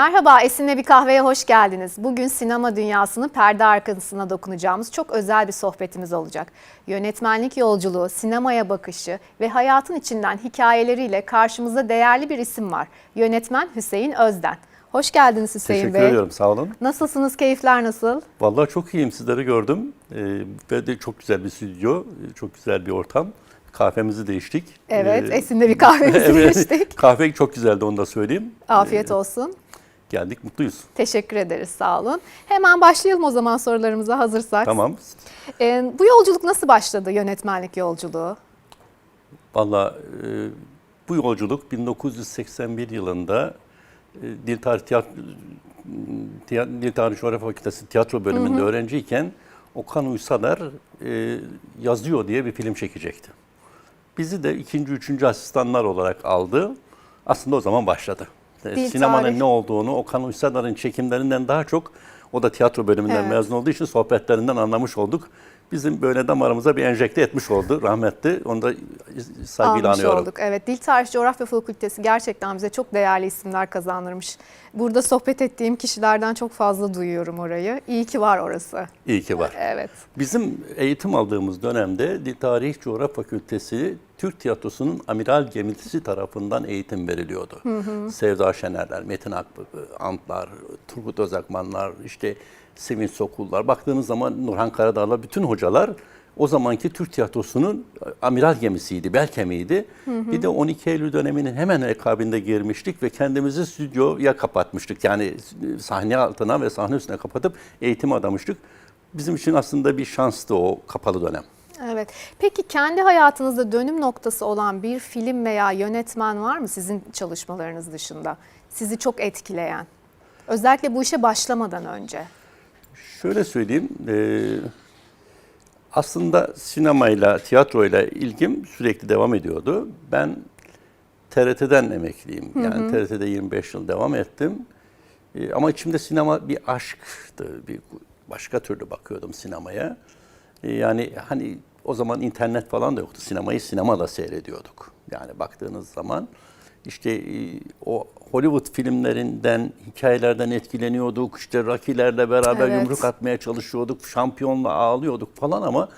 Merhaba, Esin'le bir kahveye hoş geldiniz. Bugün sinema dünyasının perde arkasına dokunacağımız çok özel bir sohbetimiz olacak. Yönetmenlik yolculuğu, sinemaya bakışı ve hayatın içinden hikayeleriyle karşımıza değerli bir isim var. Yönetmen Hüseyin Özden. Hoş geldiniz Hüseyin Teşekkür Bey. ediyorum sağ olun. Nasılsınız, keyifler nasıl? Vallahi çok iyiyim sizleri gördüm. Ee, ve de çok güzel bir stüdyo, çok güzel bir ortam. Kahvemizi de içtik. Evet, Ee, Esin'le bir kahvemizi evet, içtik. Kahve çok güzeldi onu da söyleyeyim. Afiyet olsun. Geldik mutluyuz. Teşekkür ederiz, sağ olun. Hemen başlayalım o zaman sorularımıza hazırsak. Tamam. Ee, bu yolculuk nasıl başladı, yönetmenlik yolculuğu? Vallahi e, bu yolculuk 1981 yılında e, Dil Tarih Tiyatro, Tiya- Dil Tarih Coğrafya Fakültesi tiyatro bölümünde öğrenciyken Okan Uysalar e, yazıyor diye bir film çekecekti. Bizi de ikinci, üçüncü asistanlar olarak aldı. Aslında o zaman başladı. Dil Sinemanın tarih. ne olduğunu Okan Uysalar'ın çekimlerinden daha çok o da tiyatro bölümünden Evet. mezun olduğu için sohbetlerinden anlamış olduk. Bizim böyle damarımıza bir enjekte etmiş oldu rahmetli. Onu da saygıyla Almış anıyorum. olduk. Evet, Dil Tarih Coğrafya Fakültesi gerçekten bize çok değerli isimler kazandırmış. Burada sohbet ettiğim kişilerden çok fazla duyuyorum orayı. İyi ki var orası. İyi ki var. Evet. Bizim eğitim aldığımız dönemde Dil Tarih Coğrafya Fakültesi Türk Tiyatrosu'nun amiral gemisi tarafından eğitim veriliyordu. Sevda Şenerler, Metin Antlar, Turgut Özakmanlar, işte Sevinç Sokullar. Baktığınız zaman Nurhan Karadağlar, bütün hocalar o zamanki Türk Tiyatrosu'nun amiral gemisiydi, bel kemiğiydi. Bir de 12 Eylül döneminin hemen akabinde girmiştik ve kendimizi stüdyoya kapatmıştık. Yani sahne altına ve sahne üstüne kapatıp eğitim adamıştık. Bizim için aslında bir şanstı o kapalı dönem. Evet. Peki kendi hayatınızda dönüm noktası olan bir film veya yönetmen var mı sizin çalışmalarınız dışında? Sizi çok etkileyen. Özellikle bu işe başlamadan önce. Şöyle söyleyeyim, e, aslında sinemayla, tiyatroyla ilgim sürekli devam ediyordu. Ben TRT'den emekliyim. Yani TRT'de 25 yıl devam ettim. E, ama içimde sinema bir aşktı. Bir başka türlü bakıyordum sinemaya. E, yani hani o zaman internet falan da yoktu. Sinemayı sinemada seyrediyorduk. Yani baktığınız zaman işte e, o Hollywood filmlerinden, hikayelerden etkileniyorduk. İşte Rocky'lerle beraber Evet. yumruk atmaya çalışıyorduk. Şampiyonla ağlıyorduk falan ama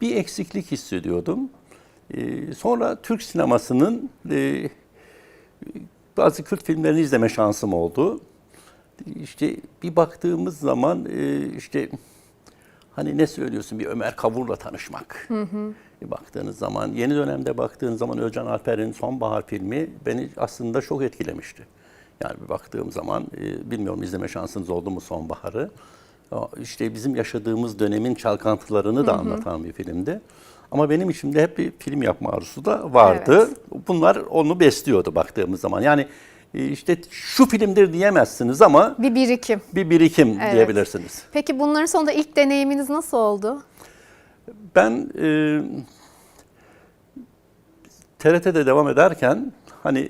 bir eksiklik hissediyordum. E, sonra Türk sinemasının e, bazı Kürt filmlerini izleme şansım oldu. İşte bir baktığımız zaman e, işte hani ne söylüyorsun bir Ömer Kavur'la tanışmak. Bir baktığınız zaman yeni dönemde baktığınız zaman Özcan Alper'in Sonbahar filmi beni aslında çok etkilemişti. Yani bir baktığım zaman e, bilmiyorum izleme şansınız oldu mu Sonbahar'ı. İşte bizim yaşadığımız dönemin çalkantılarını da anlatan bir filmdi. Ama benim içimde hep bir film yapma arzusu da vardı. Bunlar onu besliyordu baktığımız zaman. Yani işte şu filmdir diyemezsiniz ama Bir birikim. bir birikim Evet. diyebilirsiniz. Peki bunların sonunda ilk deneyiminiz nasıl oldu? Ben e, TRT'de devam ederken hani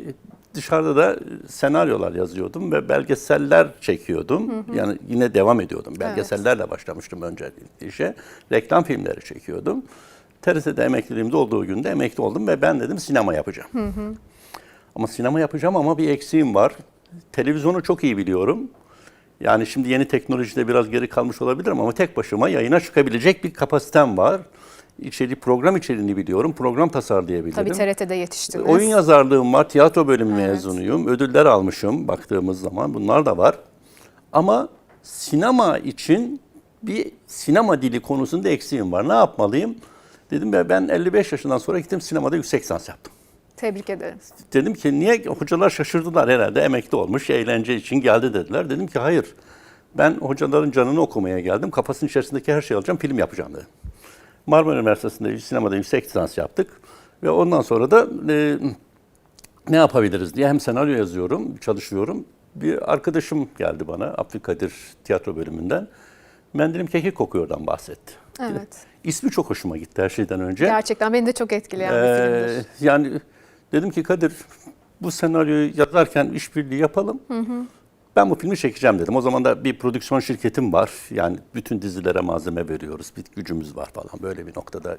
dışarıda da senaryolar yazıyordum ve belgeseller çekiyordum. Yani yine devam ediyordum. Belgesellerle başlamıştım önce işe. Reklam filmleri çekiyordum. TRT'de emekliliğimde olduğu günde emekli oldum ve ben dedim sinema yapacağım. Ama sinema yapacağım ama bir eksiğim var. Televizyonu çok iyi biliyorum. Yani şimdi yeni teknolojide biraz geri kalmış olabilirim ama tek başıma yayına çıkabilecek bir kapasitem var. İçeri, program içeriğini biliyorum. Program tasarlayabilirim. Tabii TRT'de yetiştiniz. Oyun yazarlığım var. Tiyatro bölümü mezunuyum. Ödüller almışım baktığımız zaman. Bunlar da var. Ama sinema için bir sinema dili konusunda eksiğim var. Ne yapmalıyım? Dedim ya ben 55 yaşından sonra gittim sinemada yüksek lisans yaptım. Tebrik ederim. Dedim ki niye hocalar şaşırdılar herhalde emekli olmuş eğlence için geldi dediler. Dedim ki hayır ben hocaların canını okumaya geldim kafasının içerisindeki her şeyi alacağım film yapacağım dedim. Marmara Üniversitesi'nde sinemada yüksek lisans yaptık ve ondan sonra da e, ne yapabiliriz diye hem senaryo yazıyorum çalışıyorum. Bir arkadaşım geldi bana Abdülkadir tiyatro bölümünden. Mendilim kekik kokuyordan bahsetti. Evet. İsmi çok hoşuma gitti her şeyden önce. Gerçekten beni de çok etkileyen bir Ee, filmdir. yani dedim ki Kadir bu senaryoyu yazarken işbirliği yapalım. Ben bu filmi çekeceğim dedim. O zaman da bir prodüksiyon şirketim var. Yani bütün dizilere malzeme veriyoruz. Bir gücümüz var falan. Böyle bir noktada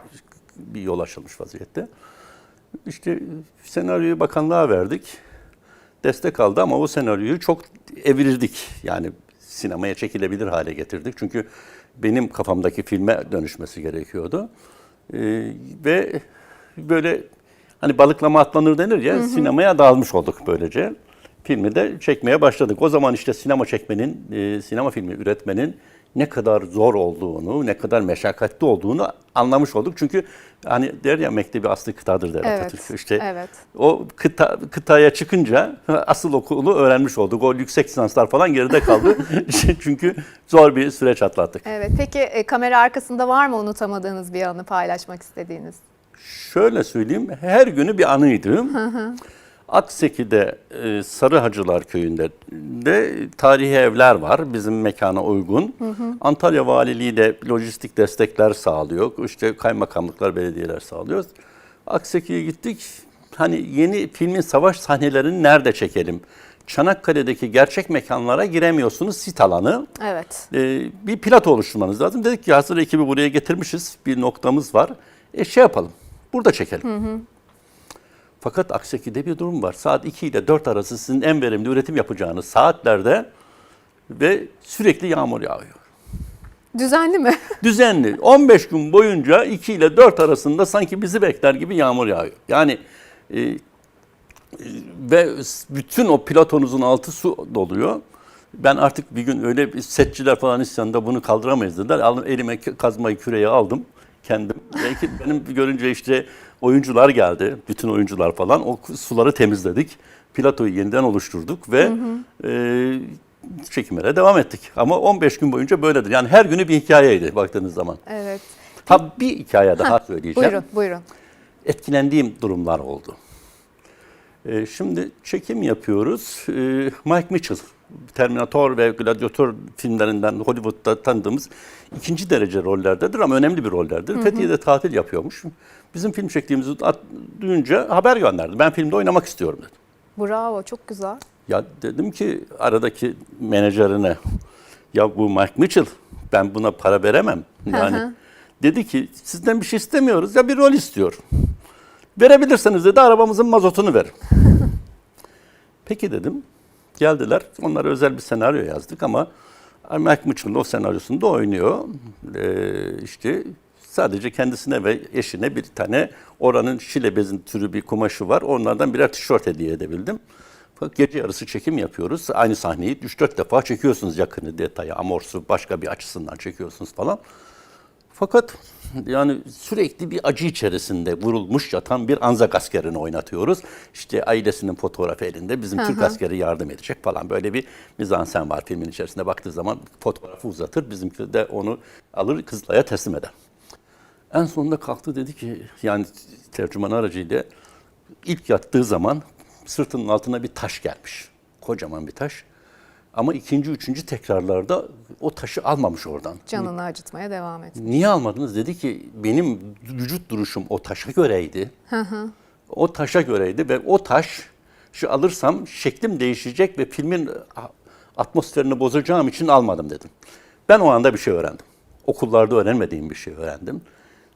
bir yol açılmış vaziyette. İşte senaryoyu bakanlığa verdik. Destek aldı ama o senaryoyu çok evirdik. Yani sinemaya çekilebilir hale getirdik. Çünkü benim kafamdaki filme dönüşmesi gerekiyordu. Ee, ve böyle hani balıklama atlanır denir ya sinemaya dalmış olduk böylece. Filmi de çekmeye başladık. O zaman işte sinema çekmenin, e, sinema filmi üretmenin ne kadar zor olduğunu, ne kadar meşakkatli olduğunu anlamış olduk. Çünkü hani der ya mektebi aslı kıtadır der Evet, Atatürk. İşte evet. o kıta, kıtaya çıkınca asıl okulu öğrenmiş olduk. O yüksek lisanslar falan geride kaldı. Çünkü zor bir süreç atlattık. Evet. Peki e, kamera arkasında var mı unutamadığınız bir anı paylaşmak istediğiniz? Şöyle söyleyeyim, her günü bir anıydı. Akseki'de e, Sarıhacılar Köyü'nde de tarihi evler var bizim mekana uygun. Antalya Valiliği de lojistik destekler sağlıyor. İşte kaymakamlıklar, belediyeler sağlıyor. Akseki'ye gittik. Hani yeni filmin savaş sahnelerini nerede çekelim? Çanakkale'deki gerçek mekanlara giremiyorsunuz sit alanı. Evet. Ee, bir plato oluşturmanız lazım. Dedik ki hazır ekibi buraya getirmişiz. Bir noktamız var. E şey yapalım. Burada çekelim. Fakat Akseki'de bir durum var. Saat 2 ile 4 arası sizin en verimli üretim yapacağınız saatlerde ve sürekli yağmur yağıyor. Düzenli mi? Düzenli 15 gün boyunca 2 ile 4 arasında sanki bizi bekler gibi yağmur yağıyor. Yani e, e, ve bütün o platonuzun altı su doluyor. Ben artık bir gün öyle setçiler falan isyanda bunu kaldıramayız dediler. Aldım, elime kazmayı küreği aldım kendim. Belki benim görünce işte oyuncular geldi. Bütün oyuncular falan. O suları temizledik. Platoyu yeniden oluşturduk ve e, çekimlere devam ettik. Ama 15 gün boyunca böyledir. Yani her günü bir hikayeydi baktığınız zaman. Evet. Ha bir hikaye daha söyleyeceğim Buyurun, buyurun. etkilendiğim durumlar oldu. Ee, şimdi çekim yapıyoruz. Ee, Mike Mitchell, Terminator ve Gladiator filmlerinden Hollywood'da tanıdığımız ikinci derece rollerdedir ama önemli bir rollerdir. Fethiye'de tatil yapıyormuş. Bizim film çektiğimizi duyunca haber gönderdi. Ben filmde oynamak istiyorum dedi. Bravo, çok güzel. Ya dedim ki aradaki menajerine ya bu Mike Mitchell ben buna para veremem. Yani hı. dedi ki sizden bir şey istemiyoruz ya bir rol istiyor. Verebilirseniz dedi arabamızın mazotunu verin. Peki dedim. Geldiler. Onlara özel bir senaryo yazdık ama Mike Mitchell o senaryosunda oynuyor. Ee, işte sadece kendisine ve eşine bir tane oranın şile bezin türü bir kumaşı var. Onlardan birer tişört hediye edebildim. Fakat gece yarısı çekim yapıyoruz. Aynı sahneyi 3-4 defa çekiyorsunuz yakını, detayı, amorsu, başka bir açısından çekiyorsunuz falan. Fakat yani sürekli bir acı içerisinde vurulmuş yatan bir Anzak askerini oynatıyoruz. İşte ailesinin fotoğrafı elinde bizim Türk askeri yardım edecek falan. Böyle bir mizansen var filmin içerisinde baktığı zaman fotoğrafı uzatır. Bizimki de onu alır Kızılay'a teslim eder. En sonunda kalktı dedi ki yani tercüman aracıyla ilk yattığı zaman sırtının altına bir taş gelmiş. Kocaman bir taş. Ama ikinci, üçüncü tekrarlarda o taşı almamış oradan. Canını acıtmaya devam et. Niye almadınız? Dedi ki benim vücut duruşum o taşa göreydi. O taşa göreydi ve o taş şu alırsam şeklim değişecek ve filmin atmosferini bozacağım için almadım dedim. Ben o anda bir şey öğrendim. Okullarda öğrenmediğim bir şey öğrendim.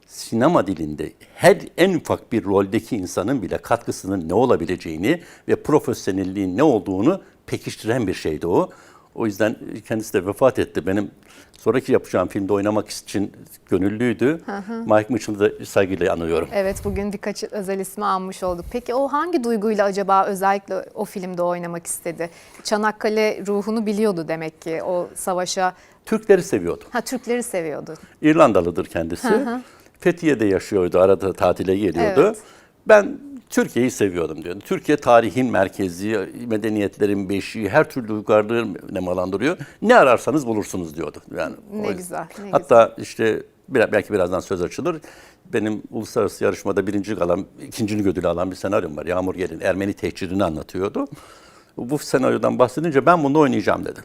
Sinema dilinde her en ufak bir roldeki insanın bile katkısının ne olabileceğini ve profesyonelliğin ne olduğunu pekiştiren bir şeydi o. O yüzden kendisi de vefat etti. Benim sonraki yapacağım filmde oynamak için gönüllüydü. Mike Mitchell'ı da saygıyla anıyorum. Evet, bugün birkaç özel ismi anmış olduk. Peki o hangi duyguyla acaba özellikle o filmde oynamak istedi? Çanakkale ruhunu biliyordu demek ki o savaşa. Türkleri seviyordu. Ha Türkleri seviyordu. İrlandalıdır kendisi. Fethiye'de yaşıyordu, arada tatile geliyordu. Evet. Ben Türkiye'yi seviyordum diyordu. Türkiye tarihin merkezi, medeniyetlerin beşiği, her türlü uygarlığı nemalandırıyor. Ne ararsanız bulursunuz diyordu. Yani Ne güzel, ne Hatta işte bir- belki birazdan söz açılır. Benim uluslararası yarışmada birinci alan, ikincini ödülü alan bir senaryom var. Yağmur Gelin Ermeni tehcirini anlatıyordu. Bu senaryodan bahsedince ben bunu oynayacağım dedi.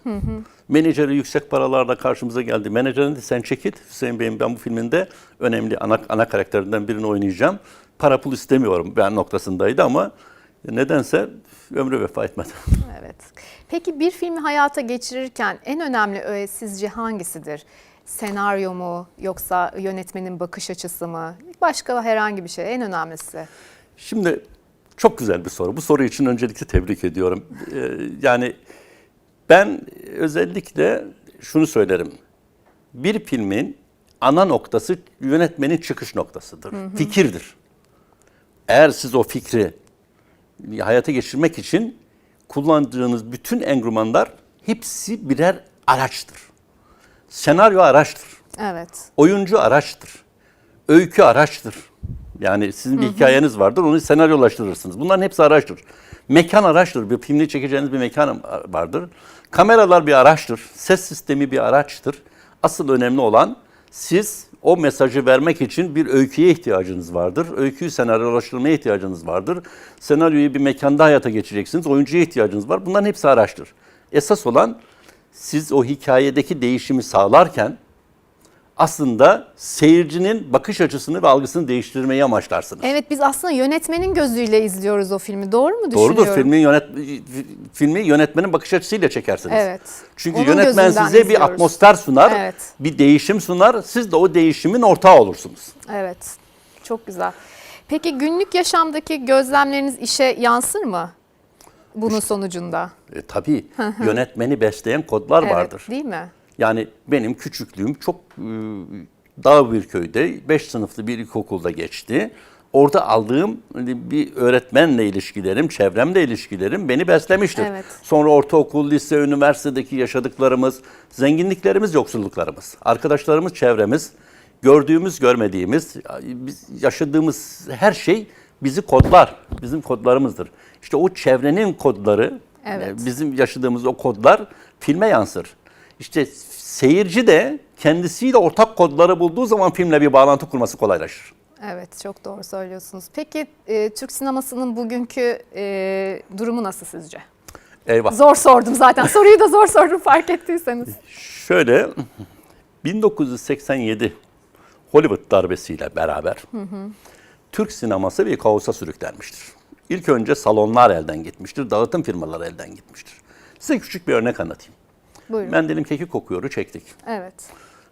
Menajeri yüksek paralarla karşımıza geldi. Menajerin de sen çekit Hüseyin Bey'im ben bu filminde önemli ana, ana karakterinden birini oynayacağım. Para pul istemiyorum ben noktasındaydı ama nedense ömrü vefa etmedi. Evet. Peki bir filmi hayata geçirirken en önemli öğe sizce hangisidir? Senaryo mu yoksa yönetmenin bakış açısı mı? Başka herhangi bir şey en önemlisi. Şimdi çok güzel bir soru. Bu soru için öncelikle tebrik ediyorum. Ee, yani Ben özellikle şunu söylerim. Bir filmin ana noktası yönetmenin çıkış noktasıdır. Fikirdir. Eğer siz o fikri hayata geçirmek için kullandığınız bütün enstrümanlar hepsi birer araçtır. Senaryo araçtır. Evet. Oyuncu araçtır. Öykü araçtır. Yani sizin bir hikayeniz vardır, onu senaryolaştırırsınız. Bunların hepsi araçtır. Mekan araçtır. Bir filmini çekeceğiniz bir mekan vardır. Kameralar bir araçtır. Ses sistemi bir araçtır. Asıl önemli olan siz o mesajı vermek için bir öyküye ihtiyacınız vardır. Öyküyü senaryolaştırmaya ihtiyacınız vardır. Senaryoyu bir mekanda hayata geçireceksiniz. Oyuncuya ihtiyacınız var. Bunların hepsi araçtır. Esas olan siz o hikayedeki değişimi sağlarken aslında seyircinin bakış açısını ve algısını değiştirmeyi amaçlarsınız. Evet biz aslında yönetmenin gözüyle izliyoruz o filmi. Doğru mu düşünüyorum? Doğrudur. Filmi yönet filmi yönetmenin bakış açısıyla çekersiniz. Evet. Çünkü Onun yönetmen size bir izliyoruz. atmosfer sunar, Evet. bir değişim sunar. Siz de o değişimin ortağı olursunuz. Evet. Çok güzel. Peki günlük yaşamdaki gözlemleriniz işe yansır mı? Bunun sonucunda. E, tabii yönetmeni besleyen kodlar Evet, vardır. değil mi? Yani benim küçüklüğüm çok e, dağ bir köyde 5 sınıflı bir ilkokulda geçti. Orada aldığım hani, bir öğretmenle ilişkilerim, çevremle ilişkilerim beni beslemiştir. Evet. Sonra ortaokul, lise, üniversitedeki yaşadıklarımız, zenginliklerimiz, yoksulluklarımız, arkadaşlarımız, çevremiz, gördüğümüz, görmediğimiz, yaşadığımız her şey bizi kodlar, bizim kodlarımızdır. İşte o çevrenin kodları, Evet. e, bizim yaşadığımız o kodlar filme yansır. İşte seyirci de kendisiyle ortak kodları bulduğu zaman filmle bir bağlantı kurması kolaylaşır. Evet çok doğru söylüyorsunuz. Peki e, Türk sinemasının bugünkü e, durumu nasıl sizce? Eyvah. Zor sordum zaten. Soruyu da zor sordum fark ettiyseniz. Şöyle 1987 Hollywood darbesiyle beraber Türk sineması bir kaosa sürüklenmiştir. İlk önce salonlar elden gitmiştir, dağıtım firmaları elden gitmiştir. Size küçük bir örnek anlatayım. Buyurun. Mendilin keki kokuyoru çektik. Evet.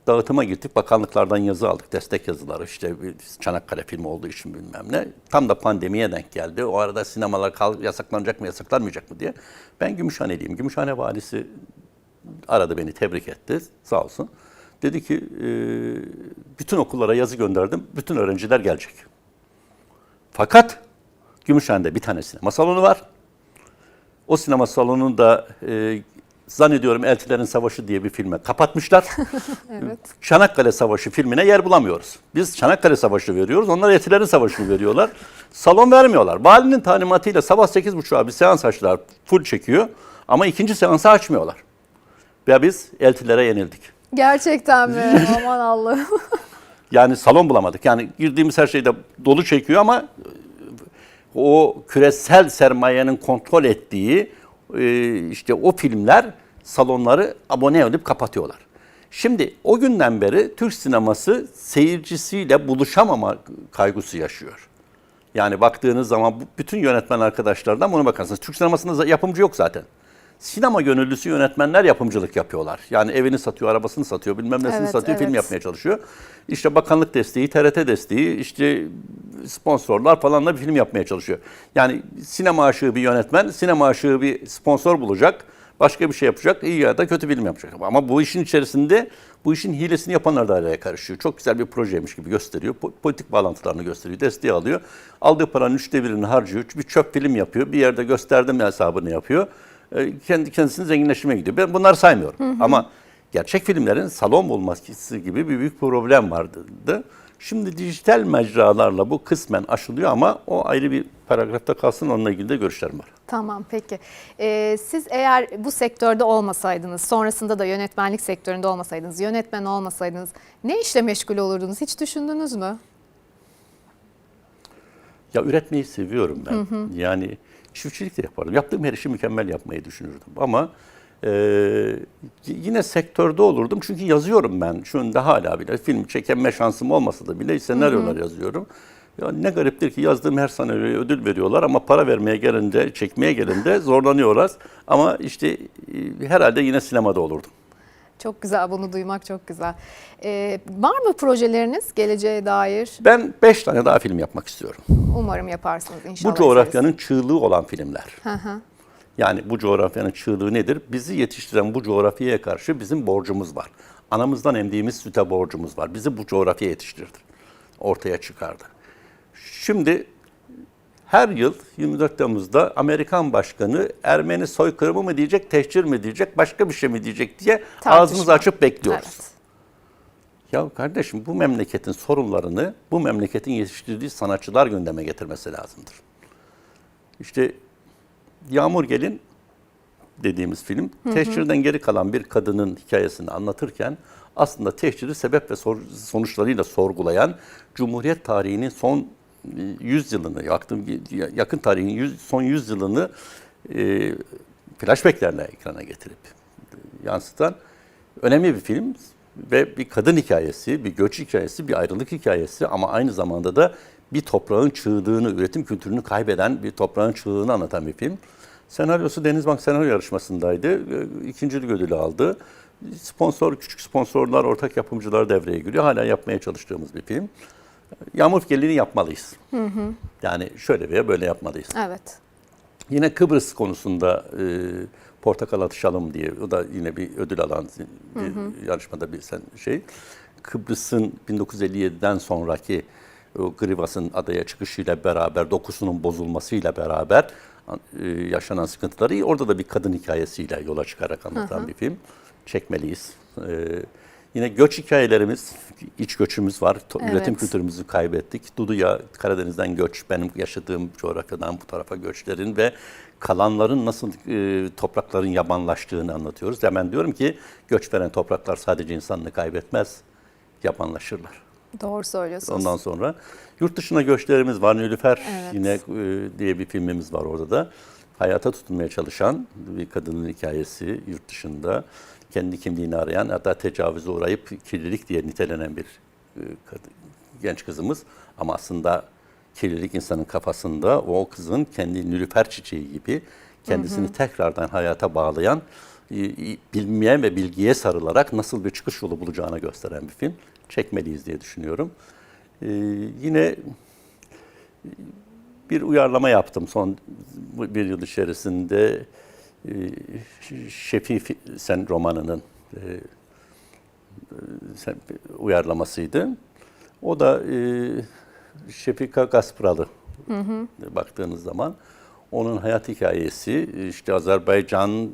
Dağıtıma gittik, bakanlıklardan yazı aldık, destek yazıları işte Çanakkale filmi olduğu için bilmem ne. Tam da pandemiye denk geldi. O arada sinemalar kal- yasaklanacak mı, yasaklanmayacak mı diye. Ben Gümüşhaneliyim. Gümüşhane valisi aradı beni, tebrik etti sağ olsun. Dedi ki e, bütün okullara yazı gönderdim, bütün öğrenciler gelecek. Fakat Gümüşhane'de bir tane sinema salonu var. O sinema salonunda e, zannediyorum Eltilerin Savaşı diye bir filme kapatmışlar. Evet. Çanakkale Savaşı filmine yer bulamıyoruz. Biz Çanakkale Savaşı veriyoruz, onlar Etilerin Savaşı'nı veriyorlar. Salon vermiyorlar. Valinin talimatıyla sabah 8.30'a bir seans açtılar, full çekiyor. Ama ikinci seansı açmıyorlar. Ve biz Eltilere yenildik. Gerçekten mi? Aman Allah'ım. Yani salon bulamadık. Yani girdiğimiz her şeyde dolu çekiyor ama e, o küresel sermayenin kontrol ettiği e, işte o filmler salonları abone edip kapatıyorlar. Şimdi o günden beri Türk sineması seyircisiyle buluşamama kaygısı yaşıyor. Yani baktığınız zaman bütün yönetmen arkadaşlardan buna bakarsınız. Türk sinemasında yapımcı yok zaten. Sinema gönüllüsü yönetmenler yapımcılık yapıyorlar. Yani evini satıyor, arabasını satıyor, bilmem nesini Evet, satıyor, film evet. yapmaya çalışıyor. İşte bakanlık desteği, TRT desteği, işte sponsorlar falanla bir film yapmaya çalışıyor. Yani sinema aşığı bir yönetmen, sinema aşığı bir sponsor bulacak, başka bir şey yapacak, iyi ya da kötü film yapacak. Ama bu işin içerisinde bu işin hilesini yapanlar da araya karışıyor. Çok güzel bir projeymiş gibi gösteriyor. Po- Politik bağlantılarını gösteriyor, desteği alıyor. Aldığı paranın üçte birini harcıyor. Bir çöp film yapıyor. Bir yerde gösterdim hesabını yapıyor. E, Kendi kendisini zenginleştirmeye gidiyor. Ben bunları saymıyorum. Ama gerçek filmlerin salon bulması gibi bir büyük problem vardı. Şimdi dijital mecralarla bu kısmen aşılıyor ama o ayrı bir paragrafta kalsın onunla ilgili de görüşlerim var. Tamam peki. Ee, siz eğer bu sektörde olmasaydınız, sonrasında da yönetmenlik sektöründe olmasaydınız, yönetmen olmasaydınız ne işle meşgul olurdunuz? Hiç düşündünüz mü? Ya üretmeyi seviyorum ben. Yani çiftçilik de yaparım. Yaptığım her işi mükemmel yapmayı düşünürdüm. Ama e, y- yine sektörde olurdum. Çünkü yazıyorum ben. Şu anda hala bile film çekeme şansım olmasa da bile senaryolar yazıyorum. Ya ne gariptir ki yazdığım her senaryoya ödül veriyorlar ama para vermeye gelince, çekmeye gelince zorlanıyorlar. Ama işte e, herhalde yine sinemada olurdum. Çok güzel bunu duymak çok güzel. Ee, var mı projeleriniz geleceğe dair? Ben beş tane daha film yapmak istiyorum. Umarım yaparsınız inşallah. Bu coğrafyanın çığlığı olan filmler. Hı hı. Yani bu coğrafyanın çığlığı nedir? Bizi yetiştiren bu coğrafyaya karşı bizim borcumuz var. Anamızdan emdiğimiz süte borcumuz var. Bizi bu coğrafya yetiştirdi. Ortaya çıkardı. Şimdi her yıl 24 Temmuz'da Amerikan Başkanı Ermeni soykırımı mı diyecek, tehcir mi diyecek, başka bir şey mi diyecek diye Tartışma. ağzımızı açıp bekliyoruz. Evet. Ya kardeşim bu memleketin sorunlarını bu memleketin yetiştirdiği sanatçılar gündeme getirmesi lazımdır. İşte Yağmur Gelin dediğimiz film tehcirden geri kalan bir kadının hikayesini anlatırken aslında tehciri sebep ve sonuçlarıyla sorgulayan Cumhuriyet tarihinin son e, 100 yılını, yakın, tarihin son 100 yılını e, flashbacklerle ekrana getirip yansıtan önemli bir film ve bir kadın hikayesi, bir göç hikayesi, bir ayrılık hikayesi ama aynı zamanda da bir toprağın çığlığını, üretim kültürünü kaybeden bir toprağın çığlığını anlatan bir film. Senaryosu Denizbank senaryo yarışmasındaydı. Ee, İkincilik ödülü aldı. Sponsor, küçük sponsorlar, ortak yapımcılar devreye giriyor. Hala yapmaya çalıştığımız bir film. Yağmur Gelini yapmalıyız. Yani şöyle veya böyle yapmalıyız. Evet. Yine Kıbrıs konusunda e, portakal atışalım diye o da yine bir ödül alan bir yarışmada bir sen şey. Kıbrıs'ın 1957'den sonraki Grivas'ın adaya çıkışıyla beraber dokusunun bozulmasıyla beraber e, yaşanan sıkıntıları orada da bir kadın hikayesiyle yola çıkarak anlatan bir film. Çekmeliyiz. E, yine göç hikayelerimiz, iç göçümüz var. Evet. Üretim kültürümüzü kaybettik. Dudu'ya Karadeniz'den göç, benim yaşadığım coğrafyadan bu tarafa göçlerin ve kalanların nasıl e, toprakların yabanlaştığını anlatıyoruz. Hemen diyorum ki göç veren topraklar sadece insanını kaybetmez, yabanlaşırlar. Doğru söylüyorsunuz. Ondan sonra yurt dışına göçlerimiz var. Nülüfer Evet. yine e, diye bir filmimiz var orada da. Hayata tutunmaya çalışan bir kadının hikayesi yurt dışında. Kendi kimliğini arayan hatta tecavüze uğrayıp kirlilik diye nitelenen bir e, kadın, genç kızımız. Ama aslında kirlilik insanın kafasında o kızın kendi nülüfer çiçeği gibi kendisini tekrardan hayata bağlayan, bilmeyen ve bilgiye sarılarak nasıl bir çıkış yolu bulacağını gösteren bir film. Çekmeliyiz diye düşünüyorum. Ee, yine bir uyarlama yaptım son bir yıl içerisinde. Ee, Şefi Fi- Sen romanının e, sen- uyarlamasıydı. O da e, Şefika Gaspralı baktığınız zaman onun hayat hikayesi işte Azerbaycan e,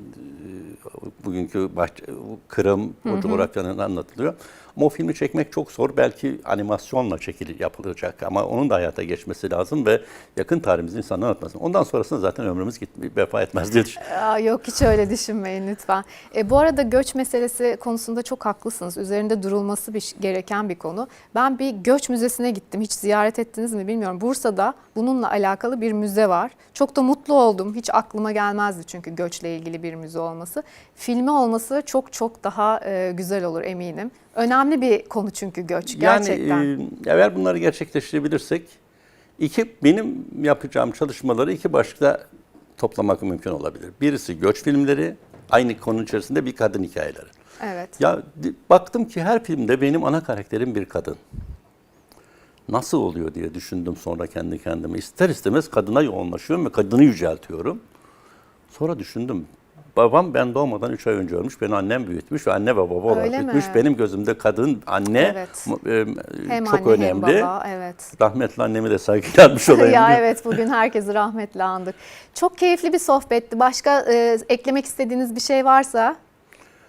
bugünkü bahçe- Kırım o coğrafyanın anlatılıyor. Ama o filmi çekmek çok zor. Belki animasyonla çekili yapılacak ama onun da hayata geçmesi lazım ve yakın tarihimizin insanlara anlatması. Ondan sonrasında zaten ömrümüz git, vefa etmez diye. Aa, yok hiç öyle düşünmeyin lütfen. E, bu arada göç meselesi konusunda çok haklısınız. Üzerinde durulması bir, gereken bir konu. Ben bir göç müzesine gittim. Hiç ziyaret ettiniz mi bilmiyorum. Bursa'da bununla alakalı bir müze var. Çok da mutlu oldum. Hiç aklıma gelmezdi çünkü göçle ilgili bir müze olması. Filmi olması çok çok daha e, güzel olur eminim. Önemli bir konu çünkü göç gerçekten. Yani e, eğer bunları gerçekleştirebilirsek iki benim yapacağım çalışmaları iki başlıkta toplamak mümkün olabilir. Birisi göç filmleri, aynı konu içerisinde bir kadın hikayeleri. evet. Ya baktım ki her filmde benim ana karakterim bir kadın. Nasıl oluyor diye düşündüm sonra kendi kendime. İster istemez kadına yoğunlaşıyorum ve kadını yüceltiyorum. Sonra düşündüm. Babam ben doğmadan 3 ay önce ölmüş. Beni annem büyütmüş ve anne ve baba olarak Öyle mi? büyütmüş. Benim gözümde kadın, anne Evet. e, Hem çok anne önemli. hem baba evet. Rahmetli annemi de saygıyla almış olayım. ya diye. evet bugün herkesi rahmetle andık. Çok keyifli bir sohbetti. Başka e, eklemek istediğiniz bir şey varsa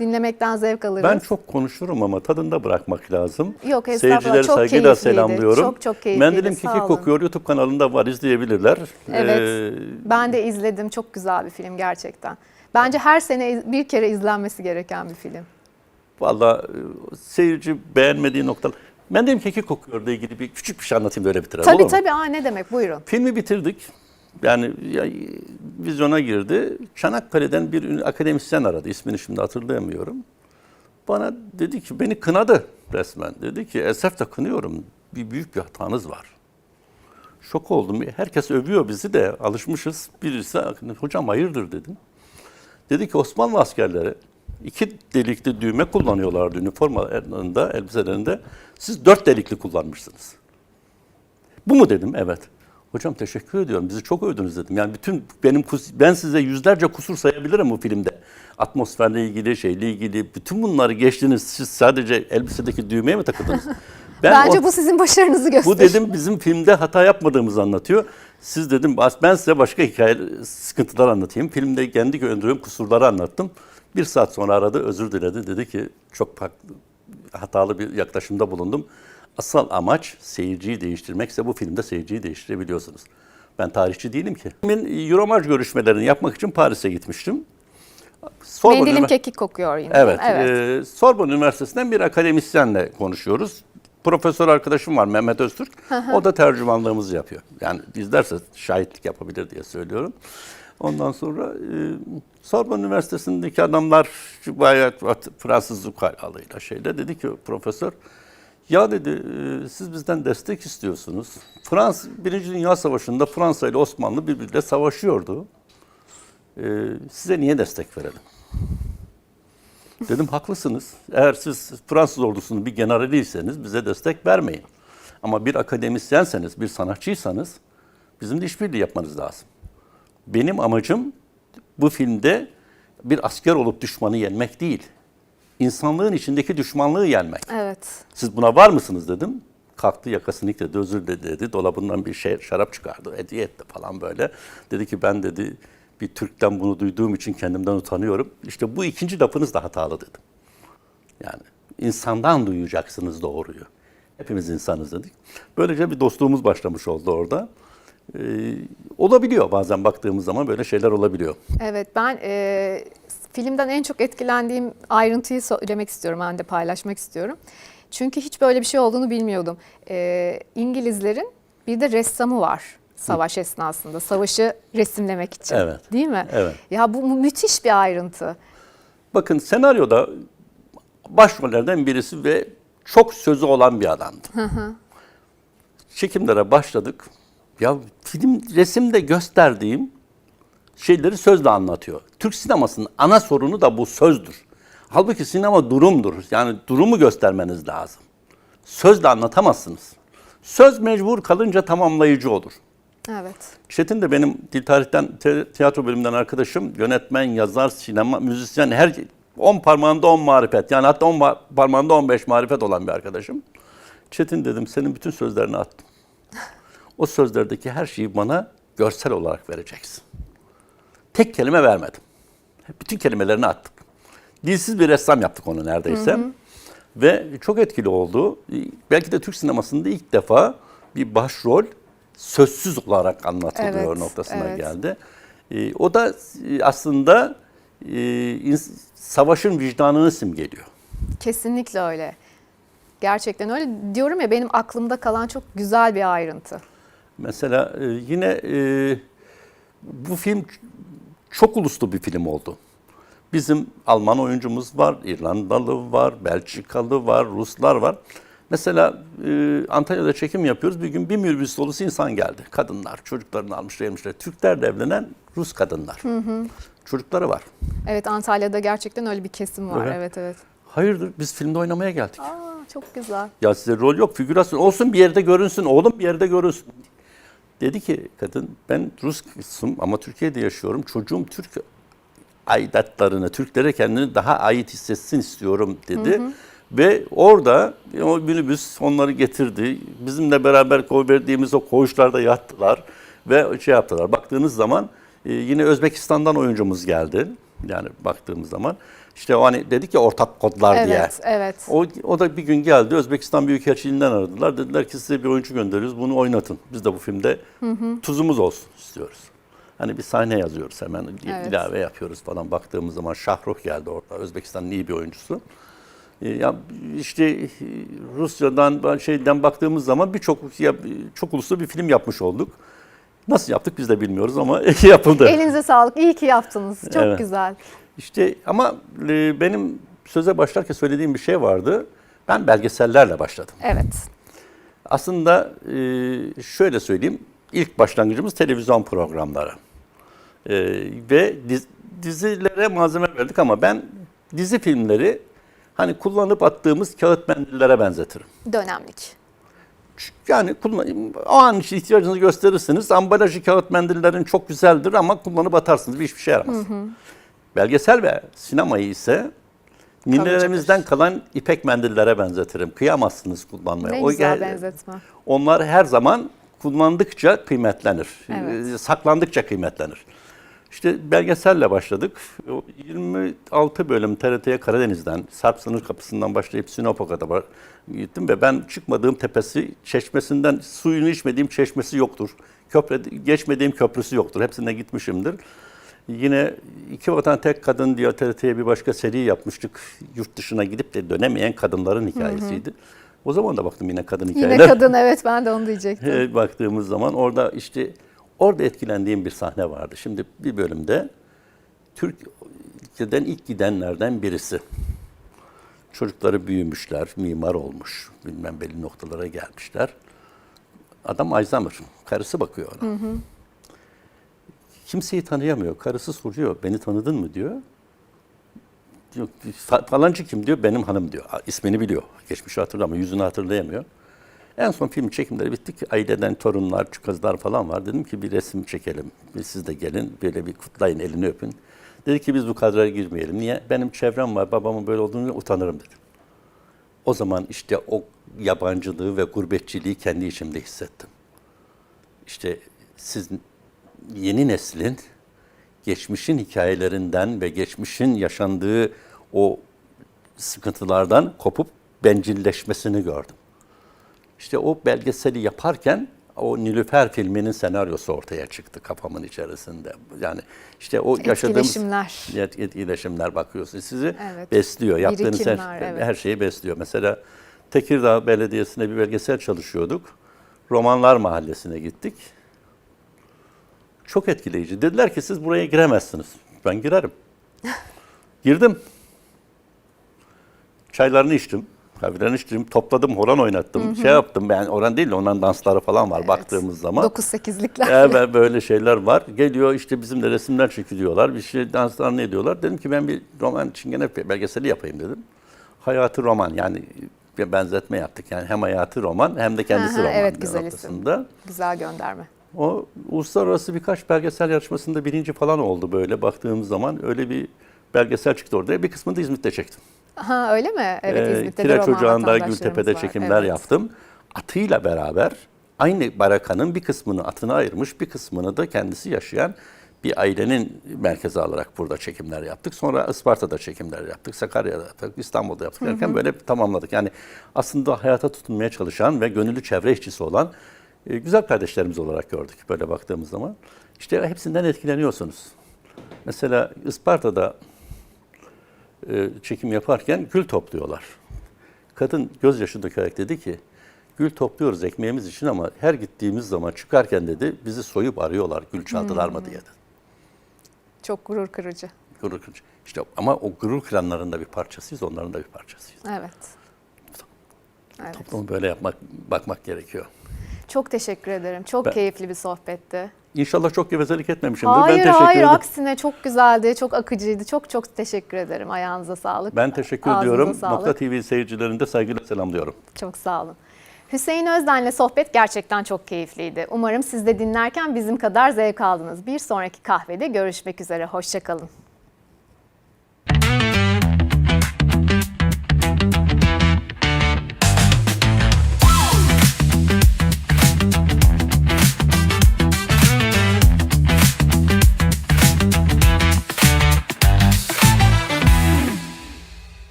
dinlemekten zevk alırız. Ben çok konuşurum ama tadında bırakmak lazım. Yok, estağfurullah. Seyircileri Çok saygıyla keyifliydi. selamlıyorum. Çok çok keyifliydi. Mendilim Kiki. Kokuyor YouTube kanalında var izleyebilirler. Evet. Ee, Ben de izledim. Çok güzel bir film gerçekten. Bence her sene bir kere izlenmesi gereken bir film. Valla e, seyirci beğenmediği noktalar. Mendilim Kiki Kokuyor ile ilgili bir küçük bir şey anlatayım da öyle bitirelim Tabii olur mu? tabii. Aa, ne demek? Buyurun. Filmi bitirdik. Yani ya, vizyona girdi. Çanakkale'den bir akademisyen aradı. İsmini şimdi hatırlayamıyorum. Bana dedi ki beni kınadı resmen. Dedi ki Esef de kınıyorum. Bir büyük bir hatanız var. Şok oldum. Herkes övüyor bizi de alışmışız. Birisi hocam hayırdır dedim. Dedi ki Osmanlı askerleri iki delikli düğme kullanıyorlardı üniformalarında, elbiselerinde. Siz dört delikli kullanmışsınız. Bu mu dedim? Evet. Hocam teşekkür ediyorum. Bizi çok övdünüz dedim. Yani bütün benim ben size yüzlerce kusur sayabilirim bu filmde. Atmosferle ilgili, şeyle ilgili bütün bunları geçtiniz. Siz sadece elbisedeki düğmeye mi takıldınız? Ben Bence o- bu sizin başarınızı gösterir. bu dedim bizim filmde hata yapmadığımızı anlatıyor. Siz dedim "Bas- ben size başka hikaye sıkıntılar anlatayım. Filmde kendi gördüğüm kusurları anlattım. Bir saat sonra aradı özür diledi. Dedi ki çok hatalı bir yaklaşımda bulundum. Asıl amaç seyirciyi değiştirmekse bu filmde seyirciyi değiştirebiliyorsunuz. Ben tarihçi değilim ki. Ben Euromaj görüşmelerini yapmak için Paris'e gitmiştim. Sorbonne Mendilim kekik kokuyor yine. Evet. e, Sorbonne Üniversitesi'nden bir akademisyenle konuşuyoruz. Profesör arkadaşım var Mehmet Öztürk. O da tercümanlığımızı yapıyor. Yani izlerse şahitlik yapabilir diye söylüyorum. Ondan sonra e, Sorbonne Üniversitesi'ndeki adamlar bayağı Fransız ukalalıyla şeyle dedi ki profesör ya dedi e, siz bizden destek istiyorsunuz. Frans Birinci Dünya Savaşı'nda Fransa ile Osmanlı birbiriyle savaşıyordu. E, size niye destek verelim? Dedim haklısınız. Eğer siz Fransız ordusunun bir generaliyseniz bize destek vermeyin. Ama bir akademisyenseniz, bir sanatçıysanız bizim de işbirliği yapmanız lazım. Benim amacım bu filmde bir asker olup düşmanı yenmek değil. İnsanlığın içindeki düşmanlığı yenmek. Evet. Siz buna var mısınız dedim. Kalktı yakasını ikledi, özür dedi, dedi. Dolabından bir şey şarap çıkardı, hediye etti falan böyle. Dedi ki ben dedi bir Türk'ten bunu duyduğum için kendimden utanıyorum. İşte bu ikinci lafınız da hatalı dedim. Yani insandan duyacaksınız doğruyu. Hepimiz insanız dedik. Böylece bir dostluğumuz başlamış oldu orada. Ee, olabiliyor bazen baktığımız zaman böyle şeyler olabiliyor. Evet ben e, filmden en çok etkilendiğim ayrıntıyı söylemek istiyorum. Ben de paylaşmak istiyorum. Çünkü hiç böyle bir şey olduğunu bilmiyordum. E, İngilizlerin bir de ressamı var savaş esnasında. Savaşı resimlemek için. Evet. Değil mi? Evet. Ya bu müthiş bir ayrıntı. Bakın senaryoda başrollerden birisi ve çok sözü olan bir adamdı. Çekimlere başladık. Ya film resimde gösterdiğim şeyleri sözle anlatıyor. Türk sinemasının ana sorunu da bu sözdür. Halbuki sinema durumdur. Yani durumu göstermeniz lazım. Sözle anlatamazsınız. Söz mecbur kalınca tamamlayıcı olur. Evet. Çetin de benim dil tarihten te- tiyatro bölümünden arkadaşım. Yönetmen, yazar, sinema, müzisyen her 10 parmağında 10 marifet. Yani hatta 10 ma- parmağında 15 marifet olan bir arkadaşım. Çetin dedim senin bütün sözlerini attım. O sözlerdeki her şeyi bana görsel olarak vereceksin. Tek kelime vermedim. Bütün kelimelerini attık. Dilsiz bir ressam yaptık onu neredeyse. Ve çok etkili oldu. Belki de Türk sinemasında ilk defa bir başrol sözsüz olarak anlatılıyor Evet, noktasına evet. geldi. Ee, o da e, aslında e, savaşın vicdanını simgeliyor. Kesinlikle öyle. Gerçekten öyle. Diyorum ya benim aklımda kalan çok güzel bir ayrıntı. Mesela e, yine e, bu film çok uluslu bir film oldu. Bizim Alman oyuncumuz var, İrlandalı var, Belçikalı var, Ruslar var. Mesela e, Antalya'da çekim yapıyoruz. Bir gün bir minibüs dolusu insan geldi. Kadınlar, çocuklarını almışlar, yemişler. Türklerle evlenen Rus kadınlar. Çocukları var. Evet Antalya'da gerçekten öyle bir kesim var. Evet. Evet evet. Hayırdır biz filmde oynamaya geldik. Aa, çok güzel. Ya size rol yok, figürasyon olsun bir yerde görünsün, oğlum bir yerde görünsün. Dedi ki kadın ben Rus'um ama Türkiye'de yaşıyorum. Çocuğum Türk aidatlarını, Türklere kendini daha ait hissetsin istiyorum dedi. Ve orada o minibüs onları getirdi. Bizimle beraber koy verdiğimiz o koğuşlarda yattılar ve şey yaptılar. Baktığınız zaman e, yine Özbekistan'dan oyuncumuz geldi. Yani baktığımız zaman işte o hani dedik ya ortak kodlar diye. Evet, evet. O, o da bir gün geldi Özbekistan Büyükelçiliğinden aradılar. Dediler ki size bir oyuncu gönderiyoruz bunu oynatın. Biz de bu filmde tuzumuz olsun istiyoruz. Hani bir sahne yazıyoruz hemen Evet. ilave yapıyoruz falan. Baktığımız zaman Şahruh geldi orada Özbekistan'ın iyi bir oyuncusu. Ee, Ya işte e, Rusya'dan şeyden baktığımız zaman birçok çok uluslu bir film yapmış olduk. Nasıl yaptık biz de bilmiyoruz ama yapıldı. Elinize sağlık. İyi ki yaptınız. Çok Evet. güzel. İşte ama e, benim söze başlarken söylediğim bir şey vardı. Ben belgesellerle başladım. Evet. Aslında e, şöyle söyleyeyim, ilk başlangıcımız televizyon programları. E, ve diz- dizilere malzeme verdik ama ben dizi filmleri hani kullanıp attığımız kağıt mendillere benzetirim. Dönemlik. Yani kullan- o an için ihtiyacınızı gösterirsiniz. Ambalajı kağıt mendillerin çok güzeldir ama kullanıp atarsınız. Bir hiçbir şey yaramaz. Belgesel ve sinemayı ise ninelerimizden kalan ipek mendillere benzetirim. Kıyamazsınız kullanmaya. Ne O güzel benzetme. onlar her zaman kullandıkça kıymetlenir. Evet. Ee, Saklandıkça kıymetlenir. İşte belgeselle başladık. O 26 bölüm TRT'ye Karadeniz'den, Sarp sınır kapısından başlayıp Sinop'a kadar gittim ve ben çıkmadığım tepesi, çeşmesinden suyunu içmediğim çeşmesi yoktur. Köprü, geçmediğim köprüsü yoktur. Hepsine gitmişimdir. Yine iki vatan tek kadın diye TRT'ye bir başka seri yapmıştık. Yurt dışına gidip de dönemeyen kadınların hikayesiydi. O zaman da baktım yine kadın hikayeler. Yine kadın evet ben de onu diyecektim. Baktığımız zaman orada işte orada etkilendiğim bir sahne vardı. Şimdi bir bölümde Türkiye'den ilk gidenlerden birisi. Çocukları büyümüşler, mimar olmuş, bilmem belli noktalara gelmişler. Adam Alzheimer, karısı bakıyor ona. Kimseyi tanıyamıyor. Karısı soruyor, beni tanıdın mı diyor. Diyor, "Fa- falancı kim diyor, benim hanım diyor. İsmini biliyor, geçmişi hatırlamıyor, yüzünü hatırlayamıyor. En son film çekimleri bitti ki aileden torunlar, kızlar falan var. Dedim ki bir resim çekelim. Bir siz de gelin böyle bir kutlayın, elini öpün. Dedi ki biz bu kadraya girmeyelim. Niye? Benim çevrem var, babamın böyle olduğunu utanırım dedi. O zaman işte o yabancılığı ve gurbetçiliği kendi içimde hissettim. İşte siz yeni neslin geçmişin hikayelerinden ve geçmişin yaşandığı o sıkıntılardan kopup bencilleşmesini gördüm. İşte o belgeseli yaparken o Nilüfer filminin senaryosu ortaya çıktı kafamın içerisinde. Yani işte o yaşadığımız. Evet, etkileşimler bakıyorsunuz. Sizi Evet. besliyor. Yaptığınız her, evet. her şeyi besliyor. Mesela Tekirdağ Belediyesi'nde bir belgesel çalışıyorduk. Romanlar Mahallesi'ne gittik. Çok etkileyici. Dediler ki siz buraya giremezsiniz. Ben girerim. Girdim. Çaylarını içtim. Kahvelerini içtim. Topladım, horon oynattım. Şey yaptım ben, horon değil de onların dansları falan var baktığımız zaman. 9-8'likler. Evet böyle şeyler var. Geliyor işte bizimle resimler çekiliyorlar. Bir şey danslar ne ediyorlar. Dedim ki ben bir roman çingene belgeseli yapayım dedim. Hayatı roman yani bir benzetme yaptık. Yani hem hayatı roman hem de kendisi Aha, roman. evet, güzel isim. Güzel gönderme. O uluslararası birkaç belgesel yarışmasında birinci falan oldu böyle baktığımız zaman. Öyle bir belgesel çıktı orada. Bir kısmını da İzmit'te çektim. Ha öyle mi? Evet Ee, İzmit'te de Kireç Ocağı'nda Gültepe'de var. çekimler Evet. yaptım. Atıyla beraber aynı barakanın bir kısmını atına ayırmış, bir kısmını da kendisi yaşayan bir ailenin merkeze alarak burada çekimler yaptık. Sonra Isparta'da çekimler yaptık, Sakarya'da yaptık, İstanbul'da yaptık derken böyle tamamladık. Yani aslında hayata tutunmaya çalışan ve gönüllü çevre işçisi olan e, güzel kardeşlerimiz olarak gördük böyle baktığımız zaman. İşte hepsinden etkileniyorsunuz. Mesela Isparta'da e, çekim yaparken gül topluyorlar. Kadın gözyaşı dökerek dedi ki, gül topluyoruz ekmeğimiz için ama her gittiğimiz zaman çıkarken dedi bizi soyup arıyorlar gül çaldılar mı diye dedi. Çok gurur kırıcı. Gurur kırıcı. İşte ama o gurur kıranların da bir parçasıyız, onların da bir parçasıyız. Evet. Evet. Toplumu böyle yapmak, bakmak gerekiyor. Çok teşekkür ederim. Çok Ben- keyifli bir sohbetti. İnşallah çok gevezelik etmemişimdir. Hayır ben teşekkür hayır ederim. aksine çok güzeldi, çok akıcıydı. Çok çok teşekkür ederim. Ayağınıza sağlık. Ben teşekkür Ağzınıza ediyorum. sağlık. Nokta TV seyircilerini de saygıyla selamlıyorum. Çok sağ olun. Hüseyin Özden'le sohbet gerçekten çok keyifliydi. Umarım siz de dinlerken bizim kadar zevk aldınız. Bir sonraki kahvede görüşmek üzere. Hoşçakalın.